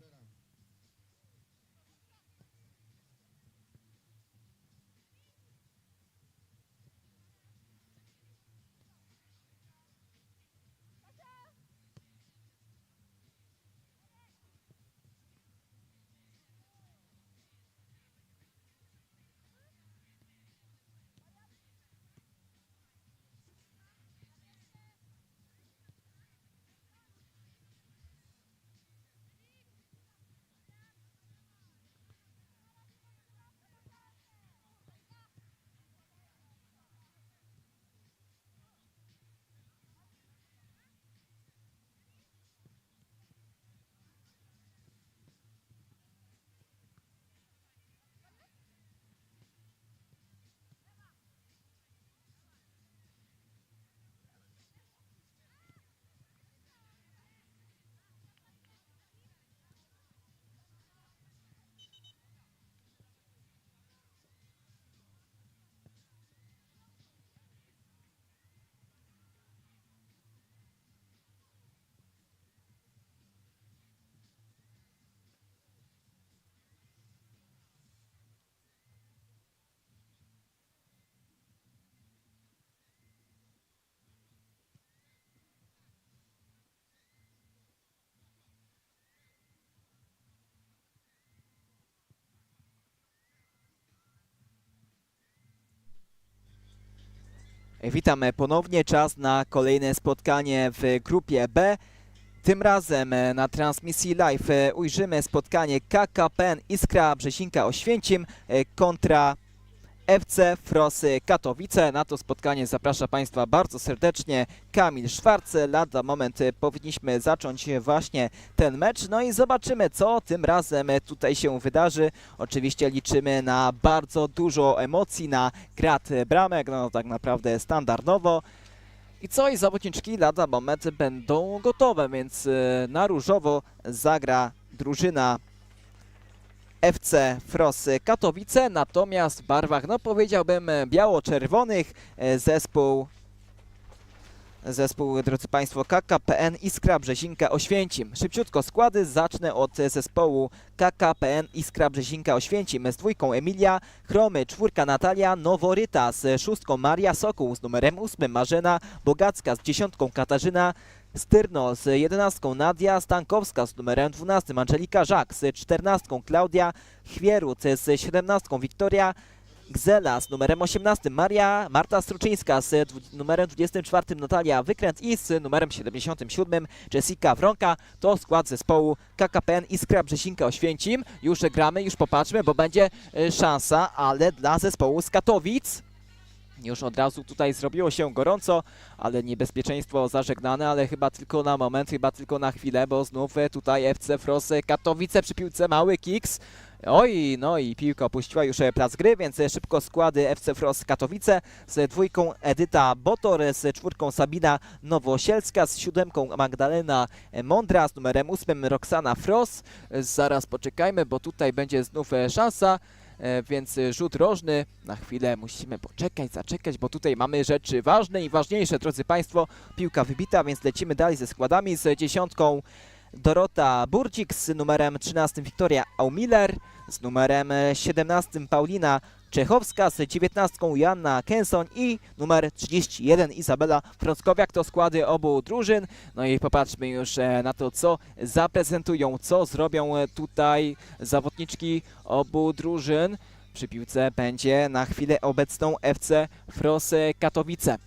esperamos. Witamy ponownie. Czas na kolejne spotkanie w grupie B. Tym razem e, na transmisji live e, ujrzymy spotkanie KKPN Iskra Brzezinka Oświęcim e, kontra FC Frosy Katowice. Na to spotkanie zaprasza Państwa bardzo serdecznie Kamil Szwarce. Lada moment e, powinniśmy zacząć właśnie ten mecz. No i zobaczymy, co tym razem e, tutaj się wydarzy. Oczywiście liczymy na bardzo dużo emocji, na grat e, bramek, no tak naprawdę standardowo. I co? I zawodniczki lada moment będą gotowe, więc e, na różowo zagra drużyna FC Frosy Katowice, natomiast w barwach, no powiedziałbym, biało-czerwonych e, zespół Zespół, drodzy Państwo, KKPN Iskra Brzezinka Oświęcim. Szybciutko składy, zacznę od zespołu KKPN Iskra Brzezinka Oświęcim z dwójką Emilia, Chromy, czwórka Natalia, Noworyta z szóstką Maria Sokół z numerem ósmym Marzena, Bogacka z dziesiątką Katarzyna, Styrno z jedenastką Nadia, Stankowska z numerem 12 Angelika Żak z czternastką Klaudia, Chwierut z siedemnastką Wiktoria, Gzela z numerem 18 Maria, Marta Struczyńska z numerem 24 Natalia Wykręt i z numerem 77 Jessica Wronka. To skład zespołu KKPN Iskra Brzezinka Oświęcim. Już gramy, już popatrzmy, bo będzie e, szansa, ale dla zespołu z Katowic. Już od razu tutaj zrobiło się gorąco, ale niebezpieczeństwo zażegnane, ale chyba tylko na moment, chyba tylko na chwilę, bo znów tutaj FC Fros e, Katowice przy piłce mały kiks. Oj, no i piłka opuściła już e, plac gry, więc e, szybko składy FC Fros Katowice z dwójką Edyta Botor, z czwórką Sabina Nowosielska, z siódemką Magdalena Mądra, z numerem ósmym Roxana Fros. Zaraz poczekajmy, bo tutaj będzie znów szansa. E, więc e, rzut rożny. Na chwilę musimy poczekać, zaczekać, bo tutaj mamy rzeczy ważne i ważniejsze, drodzy Państwo. Piłka wybita, więc lecimy dalej ze składami z dziesiątką Dorota Burdzik, z numerem 13 Wiktoria Aumiller, z numerem e, 17 Paulina Czechowska, z 19 Joanna Kenson i numer 31 Izabela Frąckowiak. To składy obu drużyn. No i popatrzmy już e, na to, co zaprezentują, co zrobią e, tutaj zawodniczki obu drużyn. Przy piłce będzie na chwilę obecną FC Frosy Katowice.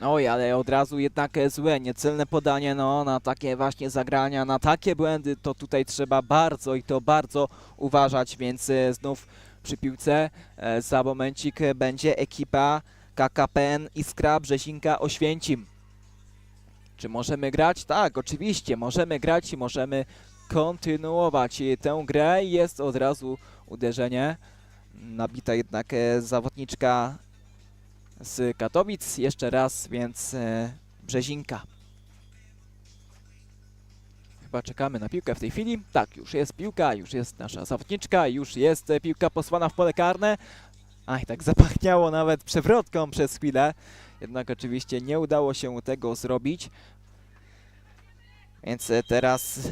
Oj, ale od razu jednak e, złe, niecelne podanie, no na takie właśnie zagrania, na takie błędy to tutaj trzeba bardzo i to bardzo uważać, więc znów przy piłce e, za momencik będzie ekipa KKPN Iskra Brzezinka Oświęcim. Czy możemy grać? Tak, oczywiście, możemy grać i możemy kontynuować tę grę. Jest od razu uderzenie. Nabita jednak e, zawodniczka z Katowic. Jeszcze raz, więc e, Brzezinka. Chyba czekamy na piłkę w tej chwili. Tak, już jest piłka, już jest nasza zawodniczka, już jest e, piłka posłana w pole karne. Aj, tak zapachniało nawet przewrotką przez chwilę. Jednak oczywiście nie udało się tego zrobić. Więc e, teraz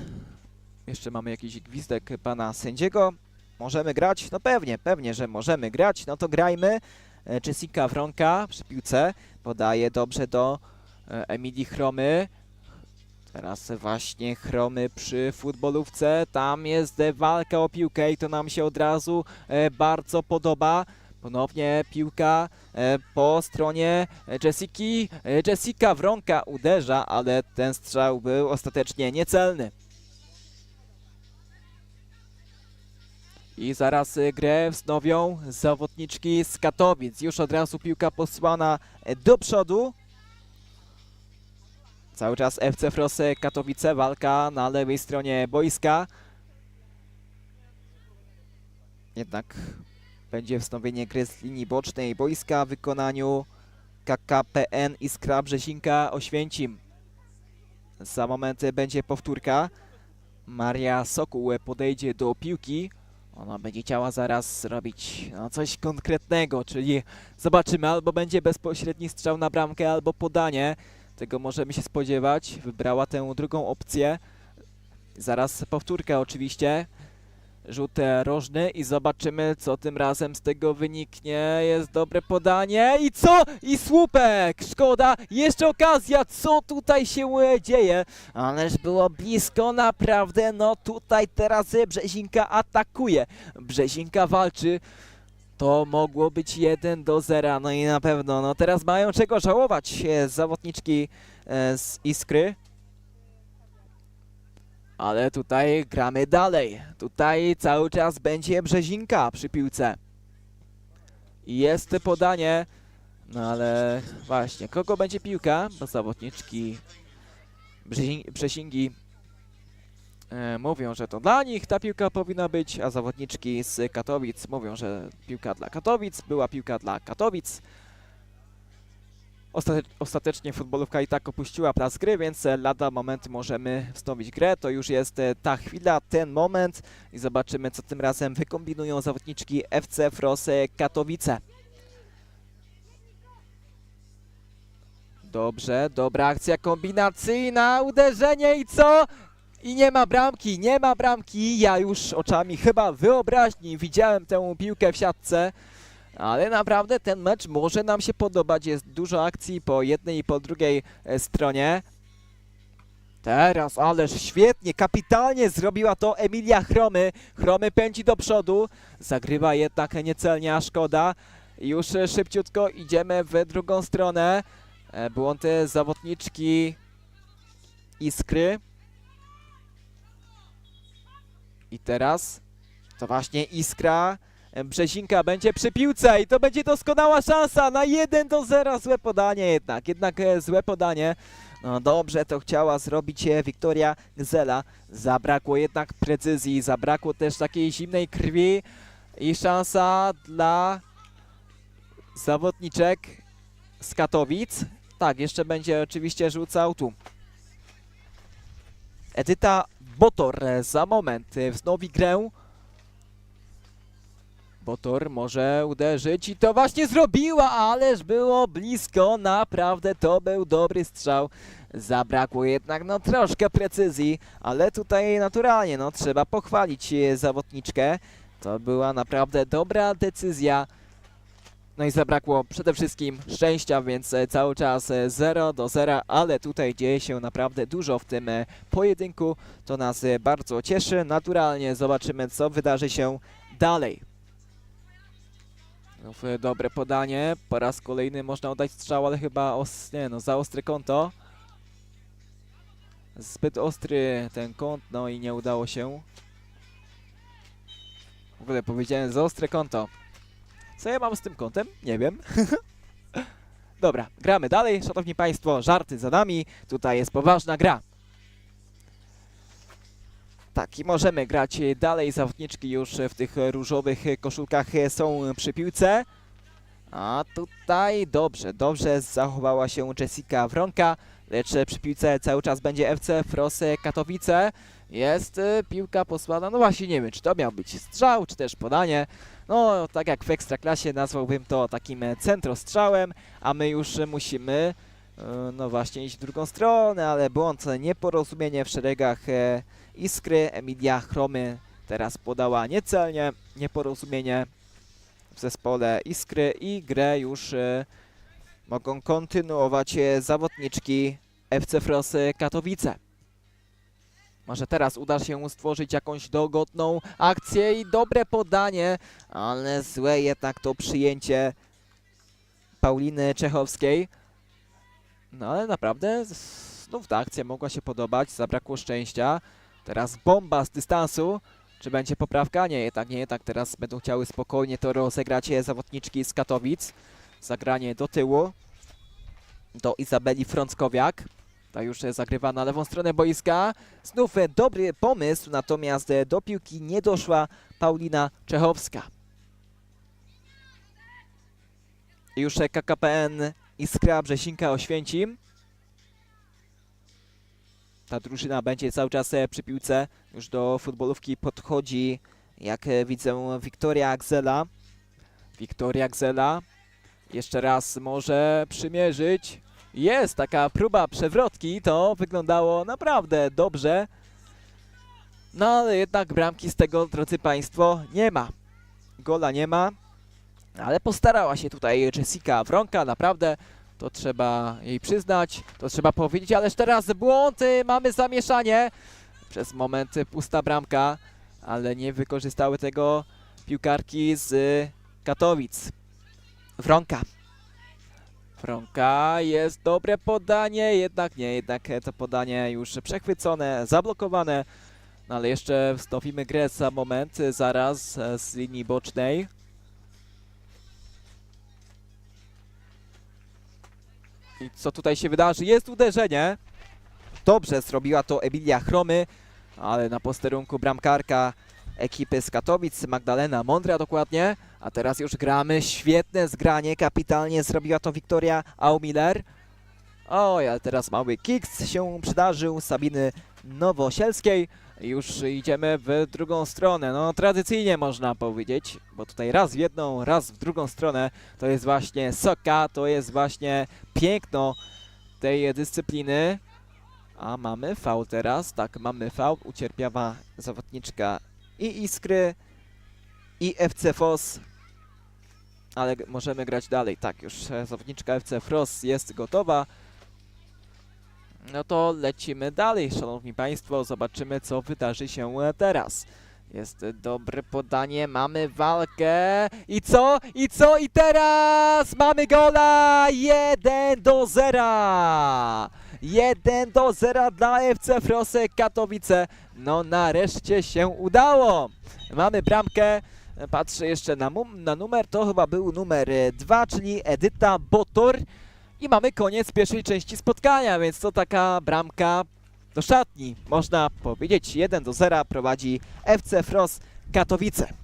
Jeszcze mamy jakiś gwizdek pana sędziego. Możemy grać? No pewnie, pewnie, że możemy grać. No to grajmy. E, Jessica Wronka przy piłce podaje dobrze do Emilii Chromy. Teraz właśnie Chromy przy futbolówce. Tam jest walka o piłkę i to nam się od razu e, bardzo podoba. Ponownie piłka e, po stronie Jessiki. E, Jessica Wronka uderza, ale ten strzał był ostatecznie niecelny. I zaraz grę wznowią zawodniczki z Katowic. Już od razu piłka posłana do przodu. Cały czas FC Frosy Katowice, walka na lewej stronie boiska. Jednak będzie wznowienie gry z linii bocznej boiska w wykonaniu KKPN Iskra Brzezinka Oświęcim. Za moment będzie powtórka. Maria Sokół podejdzie do piłki. Ona będzie chciała zaraz zrobić no, coś konkretnego, czyli zobaczymy, albo będzie bezpośredni strzał na bramkę, albo podanie. Tego możemy się spodziewać. Wybrała tę drugą opcję. Zaraz powtórka oczywiście. Rzut rożny i zobaczymy, co tym razem z tego wyniknie. Jest dobre podanie i co? I słupek! Szkoda, jeszcze okazja, co tutaj się dzieje? Ależ było blisko, naprawdę. No tutaj teraz Brzezinka atakuje. Brzezinka walczy. To mogło być 1 do 0. No i na pewno, no teraz mają czego żałować e, zawodniczki e, z Iskry. Ale tutaj gramy dalej. Tutaj cały czas będzie Brzezinka przy piłce. Jest podanie. No ale właśnie, kogo będzie piłka? Bo zawodniczki Brzezin- Brzezingi mówią, że to dla nich ta piłka powinna być, a zawodniczki z Katowic mówią, że piłka dla Katowic, była piłka dla Katowic. Ostate ostatecznie futbolówka i tak opuściła plac gry, więc e, lada moment możemy wznowić grę. To już jest e, ta chwila, ten moment i zobaczymy, co tym razem wykombinują zawodniczki FC Frosy Katowice. Dobrze, dobra akcja kombinacyjna, uderzenie i co? I nie ma bramki, nie ma bramki. Ja już oczami chyba wyobraźni widziałem tę piłkę w siatce. Ale naprawdę ten mecz może nam się podobać. Jest dużo akcji po jednej i po drugiej e, stronie. Teraz, ależ świetnie, kapitalnie zrobiła to Emilia Chromy. Chromy pędzi do przodu, zagrywa jednak niecelnie, a szkoda. Już e, szybciutko idziemy w drugą stronę. E, Błądy zawodniczki Iskry. I teraz to właśnie Iskra. E, Brzezinka będzie przy piłce i to będzie doskonała szansa na 1 do 0. Złe podanie jednak, jednak e, złe podanie. No dobrze to chciała zrobić e, Wiktoria Gzela. Zabrakło jednak precyzji, zabrakło też takiej zimnej krwi i szansa dla zawodniczek z Katowic. Tak, jeszcze będzie oczywiście rzucał tu. Edyta Botor za moment e, wznowi grę. Botor może uderzyć i to właśnie zrobiła, ależ było blisko, naprawdę to był dobry strzał. Zabrakło jednak no troszkę precyzji, ale tutaj naturalnie no trzeba pochwalić e, zawodniczkę. To była naprawdę dobra decyzja. No i zabrakło przede wszystkim szczęścia, więc e, cały czas e, 0 do 0, ale tutaj dzieje się naprawdę dużo w tym e, pojedynku. To nas e, bardzo cieszy. Naturalnie zobaczymy, co wydarzy się dalej. E, Dobre podanie. Po raz kolejny można oddać strzał, ale chyba os nie, no, za ostre kąto. Zbyt ostry ten kąt, no i nie udało się. W ogóle powiedziałem za ostre kąto. Co ja mam z tym kątem? Nie wiem. Dobra, gramy dalej. Szanowni Państwo, żarty za nami. Tutaj jest poważna gra. Tak, i możemy grać dalej. Zawodniczki już w tych różowych koszulkach są przy piłce. A tutaj dobrze, dobrze zachowała się Jessica Wronka, lecz przy piłce cały czas będzie FC Frosy Katowice. Jest y, piłka posłana, no właśnie nie wiem, czy to miał być strzał, czy też podanie. No, tak jak w Ekstraklasie nazwałbym to takim e, centrostrzałem, a my już e, musimy e, no właśnie iść w drugą stronę, ale błąd, nieporozumienie w szeregach e, Iskry. Emilia Chromy teraz podała niecelnie, nieporozumienie w zespole Iskry i grę już e, mogą kontynuować e, zawodniczki FC Frosy Katowice. Może teraz uda się stworzyć jakąś dogodną akcję i dobre podanie, ale złe jednak to przyjęcie Pauliny Czechowskiej. No ale naprawdę znów ta akcja mogła się podobać, zabrakło szczęścia. Teraz bomba z dystansu. Czy będzie poprawka? Nie, jednak nie, tak teraz będą chciały spokojnie to rozegrać zawodniczki z Katowic. Zagranie do tyłu do Izabeli Frąckowiak. Ta już zagrywa na lewą stronę boiska. Znów dobry pomysł, natomiast do piłki nie doszła Paulina Czechowska. Już KKPN Iskra Brzesinka Oświęcim. Ta drużyna będzie cały czas przy piłce. Już do futbolówki podchodzi, jak widzę, Wiktoria Axela. Wiktoria Axela jeszcze raz może przymierzyć. Jest taka próba przewrotki, to wyglądało naprawdę dobrze. No ale jednak bramki z tego, drodzy Państwo, nie ma. Gola nie ma, ale postarała się tutaj Jessica Wronka, naprawdę to trzeba jej przyznać, to trzeba powiedzieć, ależ teraz błąd, mamy zamieszanie. Przez moment pusta bramka, ale nie wykorzystały tego piłkarki z Katowic. Wronka. Wronka, jest dobre podanie, jednak nie, jednak to podanie już przechwycone, zablokowane. No ale jeszcze wstąpimy grę za moment, zaraz e, z linii bocznej. I co tutaj się wydarzy? Jest uderzenie. Dobrze zrobiła to Emilia Chromy, ale na posterunku bramkarka ekipy z Katowic, Magdalena Mądra dokładnie. A teraz już gramy. Świetne zgranie, kapitalnie zrobiła to Wiktoria Aumiller. Oj, ale teraz mały kiks się przydarzył Sabiny Nowosielskiej. Już idziemy w drugą stronę. No tradycyjnie można powiedzieć, bo tutaj raz w jedną, raz w drugą stronę to jest właśnie soka, to jest właśnie piękno tej dyscypliny. A mamy faul teraz, tak, mamy faul, ucierpiała zawodniczka i Iskry, i FC FOS, ale możemy grać dalej. Tak, już zawodniczka FC FROS jest gotowa. No to lecimy dalej, szanowni państwo, zobaczymy co wydarzy się teraz. Jest dobre podanie, mamy walkę i co? I co? I teraz mamy gola! 1 do 0! 1 do 0 dla FC Frosy Katowice. No nareszcie się udało. Mamy bramkę. Patrzę jeszcze na, na numer, to chyba był numer 2, czyli Edyta Botor. I mamy koniec pierwszej części spotkania, więc to taka bramka do szatni. Można powiedzieć 1 do 0 prowadzi FC Fros Katowice.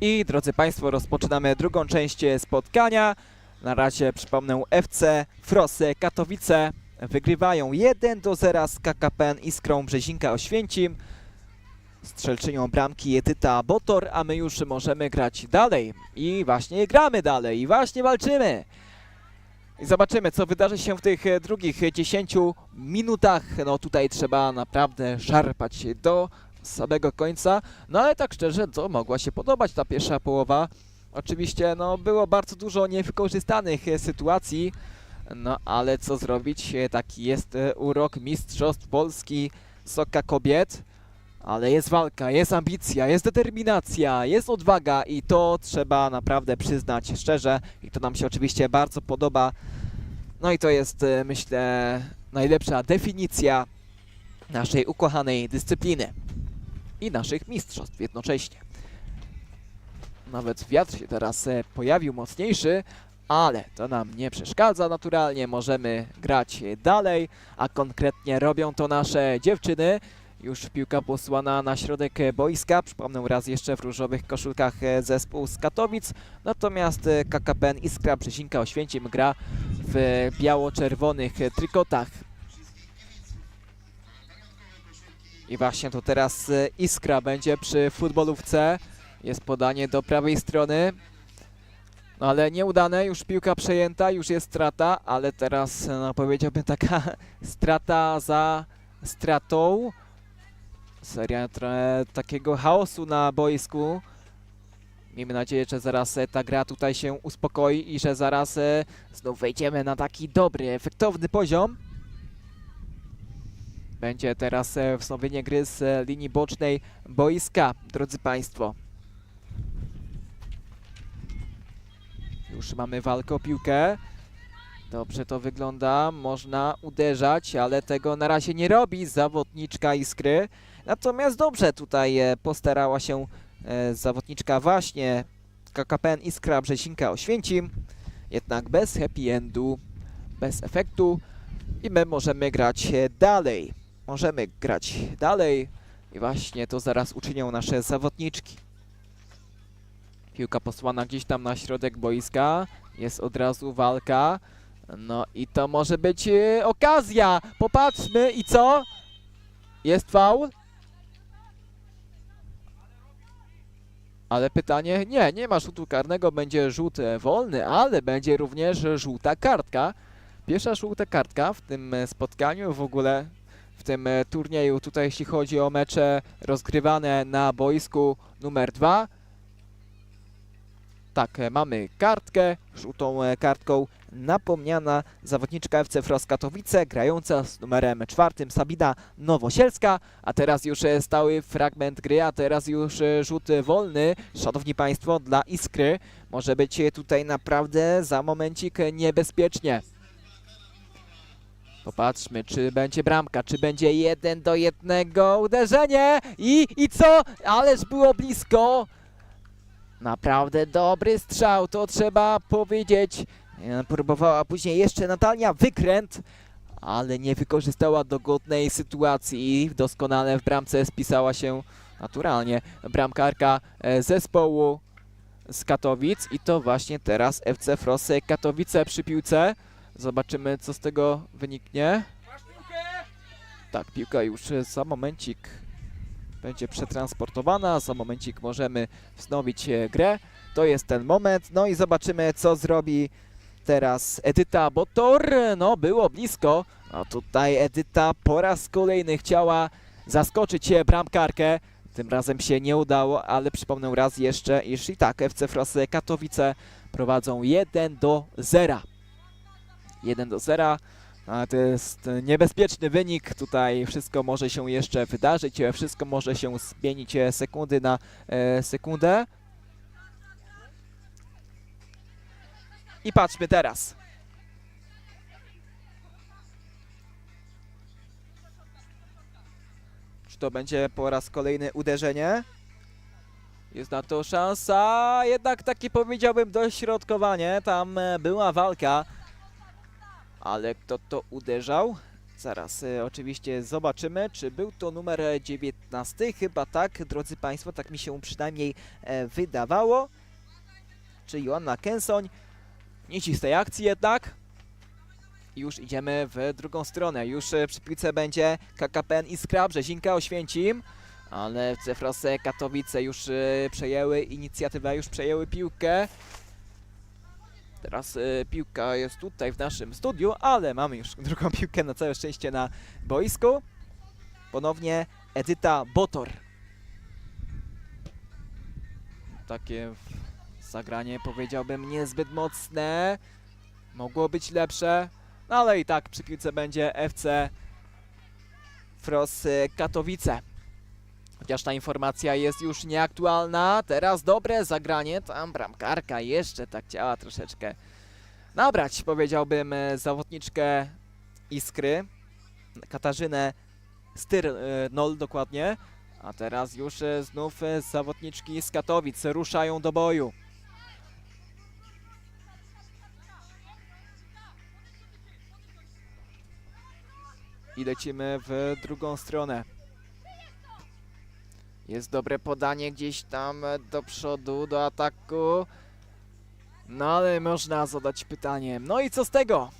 I drodzy Państwo, rozpoczynamy drugą część e, spotkania. Na razie przypomnę FC Frosy Katowice wygrywają 1 do 0 z KKPN Iskrą Brzezinka Oświęcim. strzelczynią bramki Edyta Botor, a my już możemy grać dalej. I właśnie gramy dalej, i właśnie walczymy. I zobaczymy, co wydarzy się w tych e, drugich e, 10 minutach. No tutaj trzeba naprawdę szarpać do samego końca. No ale tak szczerze, to mogła się podobać ta pierwsza połowa. Oczywiście, no było bardzo dużo niewykorzystanych e, sytuacji. No ale co zrobić? E, Taki jest e, urok Mistrzostw Polski Soka Kobiet. Ale jest walka, jest ambicja, jest determinacja, jest odwaga i to trzeba naprawdę przyznać szczerze. I to nam się oczywiście bardzo podoba. No i to jest, myślę, najlepsza definicja naszej ukochanej dyscypliny i naszych mistrzostw jednocześnie. Nawet wiatr się teraz e, pojawił mocniejszy, ale to nam nie przeszkadza naturalnie, możemy grać dalej, a konkretnie robią to nasze dziewczyny. Już piłka posłana na środek boiska, przypomnę raz jeszcze w różowych koszulkach e, zespół z Katowic, natomiast e, KKPN Iskra Brzezinka Oświęcim gra w biało-czerwonych trykotach. I właśnie to teraz e, Iskra będzie przy futbolówce. Jest podanie do prawej strony. No ale nieudane, już piłka przejęta, już jest strata, ale teraz no, powiedziałbym taka strata za stratą. Seria takiego chaosu na boisku. Miejmy nadzieję, że zaraz e, ta gra tutaj się uspokoi i że zaraz e, znów wejdziemy na taki dobry, efektowny poziom. Będzie teraz e, wznowienie gry z e, linii bocznej boiska, drodzy Państwo. Już mamy walkę o piłkę. Dobrze to wygląda, można uderzać, ale tego na razie nie robi zawodniczka Iskry. Natomiast dobrze tutaj e, postarała się zawodniczka właśnie KKPN Iskra Brzezinka Oświęcim. Jednak bez happy endu, bez efektu i my możemy grać dalej. Możemy grać dalej i właśnie to zaraz uczynią nasze zawodniczki. Piłka posłana gdzieś tam na środek boiska. Jest od razu walka. No i to może być e, okazja. Popatrzmy i co? Jest faul? Ale pytanie, nie, nie ma rzutu karnego, będzie rzut e, wolny, ale będzie również żółta kartka. Pierwsza żółta kartka w tym e, spotkaniu, w ogóle w tym e, turnieju, tutaj jeśli chodzi o mecze rozgrywane na boisku numer 2. Tak, e, mamy kartkę, żółtą e, kartką napomniana zawodniczka FC Fros Katowice, grająca z numerem czwartym Sabina Nowosielska, a teraz już stały fragment gry, a teraz już rzut wolny, szanowni państwo, dla Iskry. Może być tutaj naprawdę za momencik niebezpiecznie. Popatrzmy, czy będzie bramka, czy będzie jeden do jednego uderzenie i, i co? Ależ było blisko. Naprawdę dobry strzał, to trzeba powiedzieć. E, Próbowała później jeszcze Natalia wykręt, ale nie wykorzystała dogodnej sytuacji. Doskonale w bramce spisała się naturalnie bramkarka e, zespołu z Katowic i to właśnie teraz FC Frosy Katowice przy piłce. Zobaczymy co z tego wyniknie. Tak, piłka już za momencik będzie przetransportowana, za momencik możemy wznowić e, grę. To jest ten moment, no i zobaczymy co zrobi teraz Edyta Botor. No było blisko, no tutaj Edyta po raz kolejny chciała zaskoczyć e, bramkarkę. Tym razem się nie udało, ale przypomnę raz jeszcze, iż i tak FC Frosy Katowice prowadzą 1 do 0. 1 do 0. A to jest niebezpieczny wynik. Tutaj wszystko może się jeszcze wydarzyć. Wszystko może się zmienić e, sekundy na e, sekundę. I patrzmy teraz. Czy to będzie po raz kolejny uderzenie? Jest na to szansa, jednak taki powiedziałbym dośrodkowanie. Tam e, była walka. Ale kto to uderzał? Zaraz e, oczywiście zobaczymy, czy był to numer e, 19. Chyba tak, drodzy Państwo, tak mi się przynajmniej e, wydawało. Czy Joanna Kensoń. Tej akcji jednak. Już idziemy w drugą stronę. Już e, przy piłce będzie KKPN Iskra, Brzezinka, Oświęcim. Ale Cefrosy Katowice już e, przejęły inicjatywę, już przejęły piłkę. Teraz e, piłka jest tutaj w naszym studiu, ale mamy już drugą piłkę na całe szczęście na boisku. Ponownie Edyta Botor. Takie zagranie powiedziałbym niezbyt mocne. Mogło być lepsze, no ale i tak przy piłce będzie FC Fros y, Katowice. Chociaż ta informacja jest już nieaktualna. Teraz dobre zagranie. Tam bramkarka jeszcze tak chciała troszeczkę nabrać, powiedziałbym, e, zawodniczkę Iskry. Katarzynę Styrnol dokładnie. A teraz już e, znów e, zawodniczki z Katowic ruszają do boju. I lecimy w drugą stronę. Jest dobre podanie gdzieś tam e, do przodu, do ataku. No ale można zadać pytanie, no i co z tego?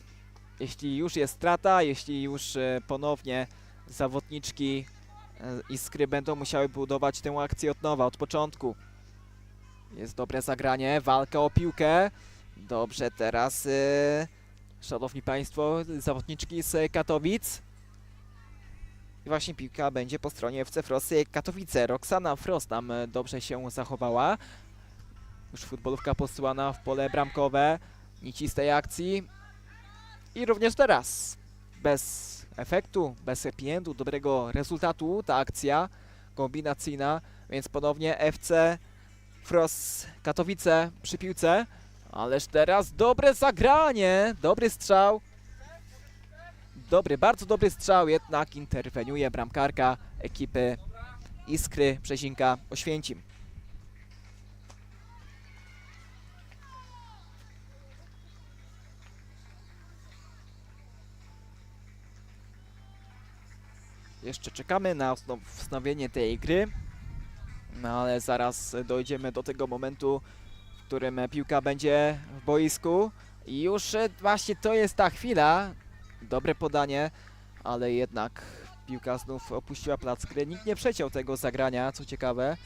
Jeśli już jest strata, jeśli już e, ponownie zawodniczki e, Iskry będą musiały budować tę akcję od nowa, od początku. Jest dobre zagranie, walka o piłkę. Dobrze teraz, szanowni państwo, zawodniczki z Katowic. I właśnie piłka będzie po stronie FC Frosy Katowice. Roxana Frost tam e, dobrze się zachowała. Już futbolówka posyłana w pole bramkowe. Nicistej akcji. I również teraz. Bez efektu, bez happy dobrego rezultatu ta akcja kombinacyjna. Więc ponownie FC Fros Katowice przy piłce. Ależ teraz dobre zagranie. Dobry strzał. Dobry, bardzo dobry strzał, jednak interweniuje bramkarka ekipy Iskry Brzezinka Oświęcim. Jeszcze czekamy na wzno- wznowienie tej gry, no ale zaraz dojdziemy do tego momentu, w którym piłka będzie w boisku. I już właśnie to jest ta chwila, Dobre podanie, ale jednak piłka znów opuściła plac gry. Nikt nie przeciął tego zagrania, co ciekawe.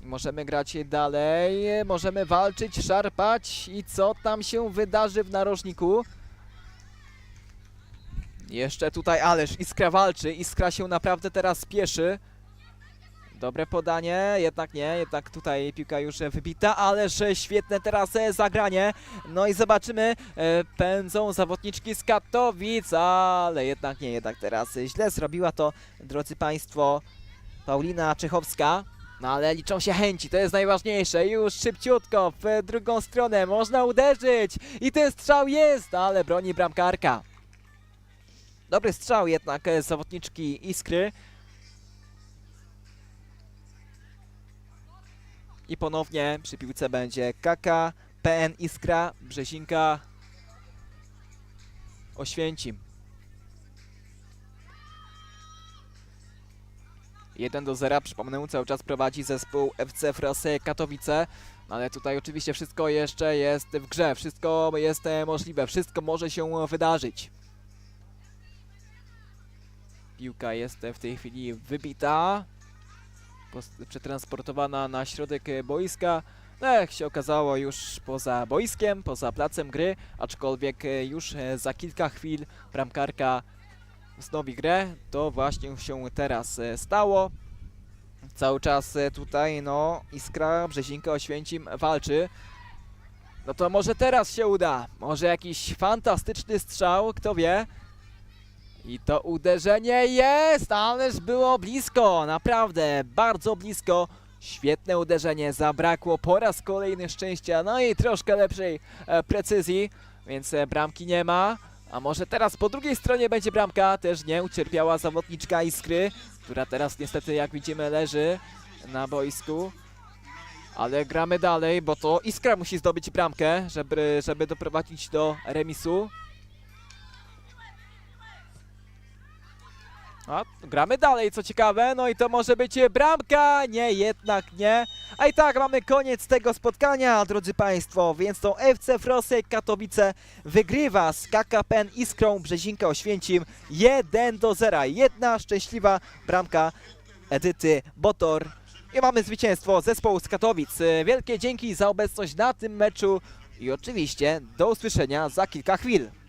Możemy grać dalej, możemy walczyć, szarpać i co tam się wydarzy w narożniku? Jeszcze tutaj, ależ Iskra walczy, Iskra się naprawdę teraz spieszy. Dobre podanie, jednak nie, jednak tutaj piłka już wybita, ależ świetne teraz e, zagranie. No i zobaczymy, e, pędzą zawodniczki z Katowic, ale jednak nie, jednak teraz źle zrobiła to, drodzy Państwo, Paulina Czechowska. No ale liczą się chęci, to jest najważniejsze. Już szybciutko w drugą stronę można uderzyć i ten strzał jest, ale broni bramkarka. Dobry strzał jednak e, zawodniczki Iskry. I ponownie przy piłce będzie Kaka, PN Iskra, Brzezinka, Oświęcim. 1 do 0, przypomnę, cały czas prowadzi zespół FC Frosy Katowice, no ale tutaj oczywiście wszystko jeszcze jest w grze, wszystko jest e, możliwe, wszystko może się wydarzyć. Piłka jest w tej chwili wybita, przetransportowana na środek e, boiska. No jak się okazało już poza boiskiem, poza placem gry, aczkolwiek e, już e, za kilka chwil bramkarka wznowi grę. To właśnie się teraz stało. Cały czas tutaj no Iskra Brzezinka Oświęcim walczy. No to może teraz się uda. Może jakiś fantastyczny strzał, kto wie. I to uderzenie jest, ależ było blisko, naprawdę bardzo blisko. Świetne uderzenie, zabrakło po raz kolejny szczęścia, no i troszkę lepszej e, precyzji, więc e, bramki nie ma. A może teraz po drugiej stronie będzie bramka, też nie, ucierpiała zawodniczka Iskry, która teraz niestety jak widzimy leży na boisku. Ale gramy dalej, bo to Iskra musi zdobyć bramkę, żeby, żeby doprowadzić do remisu. A, gramy dalej, co ciekawe, no i to może być bramka, nie, jednak nie. A i tak mamy koniec tego spotkania, drodzy Państwo, więc to FC Frosek Katowice wygrywa z KKPN Iskrą Brzezinka Oświęcim 1 do 0. Jedna szczęśliwa bramka Edyty Botor. I mamy zwycięstwo zespołu z Katowic. Wielkie dzięki za obecność na tym meczu i oczywiście do usłyszenia za kilka chwil.